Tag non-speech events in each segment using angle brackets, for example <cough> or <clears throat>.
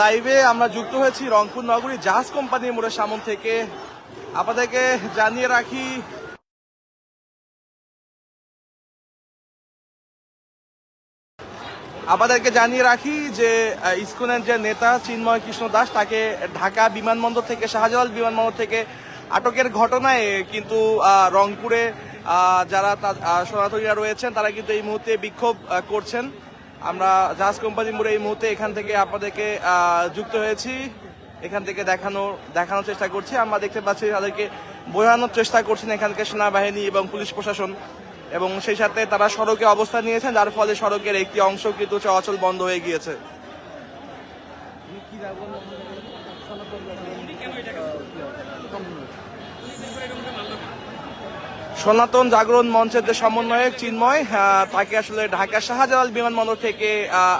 লাইভে আমরা যুক্ত হয়েছি রংপুর নগরী জাহাজ কোম্পানির মোড়ের সামন থেকে। আপনাদেরকে জানিয়ে রাখি আপনাদেরকে জানিয়ে রাখি যে ইসকনের যে নেতা চিন্ময় কৃষ্ণ দাস, তাকে ঢাকা বিমানবন্দর থেকে, শাহজালাল বিমানবন্দর থেকে আটকের ঘটনায় কিন্তু রংপুরে যারা সনাতনীরা রয়েছেন, তারা কিন্তু এই মুহূর্তে বিক্ষোভ করছেন। আমরা জাহাজ কোম্পানি মোড়ে এই মুহূর্তে এখান থেকে আপনাদেরকে যুক্ত হয়েছি। এখান থেকে দেখানো, দেখানোর চেষ্টা করছি। আমরা দেখতে পাচ্ছি তাদেরকে বোঝানোর চেষ্টা করছেন এখানকার সেনাবাহিনী এবং পুলিশ প্রশাসন। এবং সেই সাথে তারা সড়কে অবস্থান নিয়েছেন, যার ফলে সড়কের একটি অংশ কিন্তু চলাচল বন্ধ হয়ে গিয়েছে। সনাতন জাগরণ মঞ্চের যে সমন্বয়ক চিন্ময় তাকে আসলে ঢাকা শাহজালাল বিমানবন্দর থেকে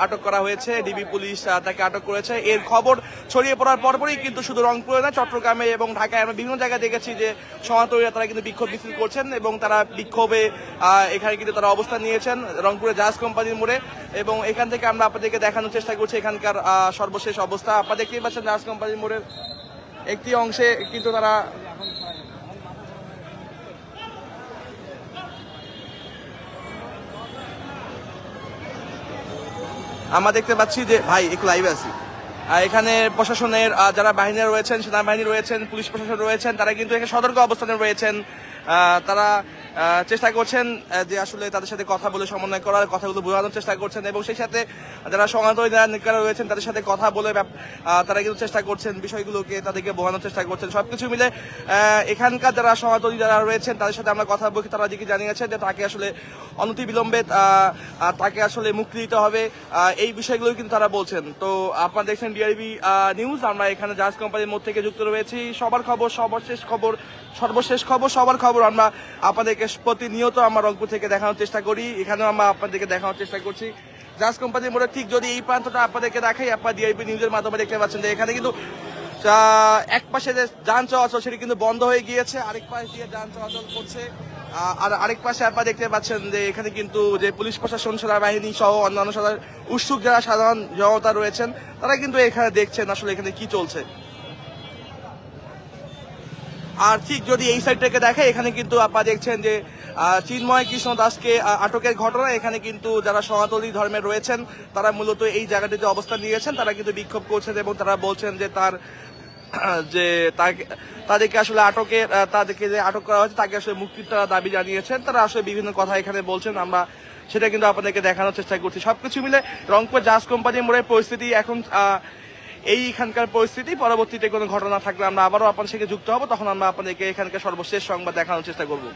আটক করা হয়েছে। ডিবি পুলিশ তাকে আটক করেছে। এর খবর ছড়িয়ে পড়ার পরপরই কিন্তু শুধু রংপুরে না, চট্টগ্রামে এবং ঢাকায় আমরা বিভিন্ন জায়গায় দেখেছি যে সনাতনীরা তারা কিন্তু বিক্ষোভ মিছিল করছেন এবং তারা বিক্ষোভে এখানে কিন্তু তারা অবস্থান নিয়েছেন রংপুরে জাহাজ কোম্পানির মোড়ে। এবং এখান থেকে আমরা আপনাদেরকে দেখানোর চেষ্টা করছি এখানকার সর্বশেষ অবস্থা। আপনারা দেখতেই পাচ্ছেন জাহাজ কোম্পানির মোড়ের একটি অংশে কিন্তু তারা আমরা দেখতে পাচ্ছি যে, ভাই, একটু লাইভে আছি। এখানে প্রশাসনের যারা বাহিনী রয়েছেন, সেনাবাহিনী রয়েছেন, পুলিশ প্রশাসন রয়েছেন, তারা কিন্তু এখানে সতর্ক অবস্থানে রয়েছেন। তারা চেষ্টা করছেন যে আসলে তাদের সাথে কথা বলে সমন্বয় করার কথাগুলো বোঝানোর চেষ্টা করছেন এবং সেই সাথে যারা সমান্তরী যারা নিকারা রয়েছেন তাদের সাথে কথা বলে তারা কিন্তু চেষ্টা করছেন বিষয়গুলোকে তাদেরকে বোঝানোর চেষ্টা করছেন। সবকিছু মিলে এখানকার যারা সমান্তরী যারা রয়েছেন তাদের সাথে আমরা কথা বলছি তারা দিকে জানিয়েছেন যে তাকে আসলে অনতি বিলম্বে আহ, আহ, তাকে আসলে মুক্তি দিতে হবে। এই বিষয়গুলো কিন্তু তারা বলছেন। তো আপনারা দেখছেন ডিআরবি নিউজ আমরা এখানে জাহাজ কোম্পানির মধ্যে থেকে যুক্ত রয়েছি। সবার খবর সর্বশেষ খবর সর্বশেষ খবর সবার খবর আমরা আপনাদেরকে প্রতিনিয়ত আমরা রংপুর থেকে দেখানোর চেষ্টা করি। এখানেও আমরা আপনাদেরকে দেখানোর চেষ্টা করছি। জাহাজ কোম্পানির মোড়ে ঠিক যদি এই প্রান্তটা আপনাদেরকে দেখাই, আপনার ডিআইপি নিউজের মাধ্যমে দেখতে পাচ্ছেন যে এখানে কিন্তু এক পাশে যে যান চলাচল সেটি কিন্তু বন্ধ হয়ে গিয়েছে, আরেক পাশ দিয়ে যান চলাচল করছে। আর আরেক পাশে আপনারা দেখতে পাচ্ছেন যে এখানে কিন্তু যে পুলিশ প্রশাসন, সেনাবাহিনী সহ অন্যান্য সাধারণ উৎসুক যারা সাধারণ জনতা রয়েছেন, তারা কিন্তু এখানে দেখছেন আসলে এখানে কি চলছে। আর ঠিক যদি এই সাইড থেকে দেখে এখানে কিন্তু আপনারা দেখছেন যে চিন্ময় কৃষ্ণ দাসকে আটকের ঘটনা। এখানে কিন্তু যারা সনাতনী ধর্মের রয়েছেন তারা মূলত এই জায়গাটিতে অবস্থান নিয়েছেন। তারা কিন্তু বিক্ষোভ করছেন এবং তারা বলছেন যে তার <clears throat> যে তাকে তাদেরকে আসলে আটকের আহ, তাদেরকে যে আটক করা হয়েছে তাকে আসলে মুক্তির তারা দাবি জানিয়েছেন। তারা আসলে বিভিন্ন কথা এখানে বলছেন। আমরা সেটা কিন্তু আপনাদেরকে দেখানোর চেষ্টা করছি। সবকিছু মিলে রংপুর জাহাজ কোম্পানির মোড়ের পরিস্থিতি এখন এইখানকার পরিস্থিতি, পরবর্তীতে কোনো ঘটনা থাকলে আমরা আবারও আপনার সঙ্গে যুক্ত হব। তখন আমরা আপনাদেরকে এখানকার সর্বশেষ সংবাদ দেখানোর চেষ্টা করব।